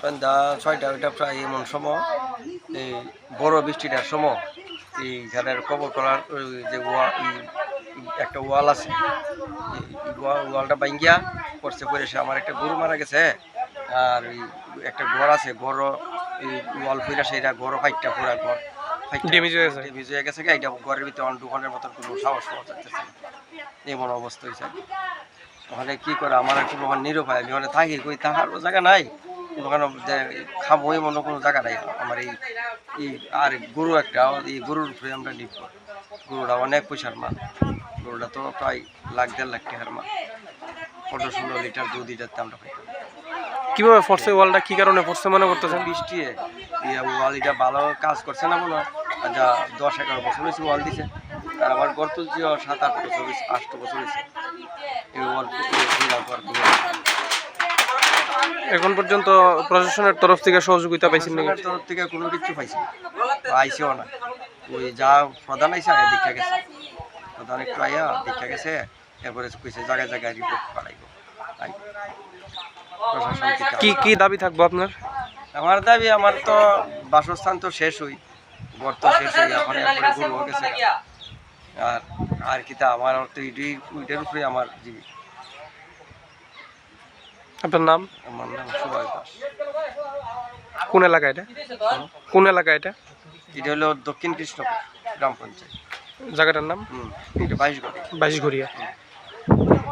সন্ধ্যা ছয়টা ওইটা প্রায় এমন সময়। এই বড় বৃষ্টিটার সময়। এই ঘরের কবর করার যে ওয়া একটা ওয়াল আছে। ওয়ালটা ভাঙ্গিয়া পড়ছে পড়ে সে আমার একটা গরু মারা গেছে আর ওই একটা ঘর আছে ঘর এই ওয়াল ফিরা সেটা ঘর ফাইটটা পুরা ঘর। হয়ে গেছে? damage হয়ে গেছে এটা ঘরের ভিতরে দোকানের মতন কোনো সাহস পাওয়া যাচ্ছে এমন অবস্থা হয়েছে ওখানে কি করে আমার একটু নিরুপায়? আমি ওখানে থাকি কই? থাকার জায়গা নাই। ওখানে খাব এমন কোনো জায়গা নাই। আমার এই এই আর গরু একটা এই গরুর উপরে আমরা নির্ভর। গরুটা অনেক পয়সার মাল। গরুটা তো প্রায় লাখ দেড় লাখ টাকার মাল। পনেরো ষোলো লিটার দুধ লিটার আমরা পাইতাম। কীভাবে ফোর্সে ওয়ালটা? কি কারণে ফোর্সে মনে করতেছেন? বৃষ্টি ওয়ালিটা ভালো কাজ করছে না মনে হয়? যা দশ এগারো বছর হয়েছে ওয়াল দিছে। আর আমার তুলছি সাত আট বছর হয়েছে আট বছর হয়েছে। এই ওয়াল এখন পর্যন্ত প্রশাসনের তরফ থেকে সহযোগিতা পাইছেন নাকি? তরফ থেকে কোনো কিছু পাইছি। পাইছেও না। ওই যা প্রধান আইসা আগে দেখা গেছে। প্রধান একটু আইয়া দেখা গেছে এরপরে কইছে জায়গায় জায়গায় রিপোর্ট পাঠাইব। কি কি দাবি থাকব আপনার? আমার দাবি আমার তো বাসস্থান তো শেষ হই ঘর তো শেষ হই এখন এরপরে গরু হয়ে গেছে। আর আর কি তা আমার তো ইডি উইটার উপরে আমার জীবী আপনার নাম? আমার নাম সুভাষ দাস। কোন এলাকা এটা? কোন এলাকা এটা? এটা হলো দক্ষিণ কৃষ্ণপুর গ্রাম পঞ্চায়েত। জায়গাটার নাম? বাইশঘড়িয়া এটা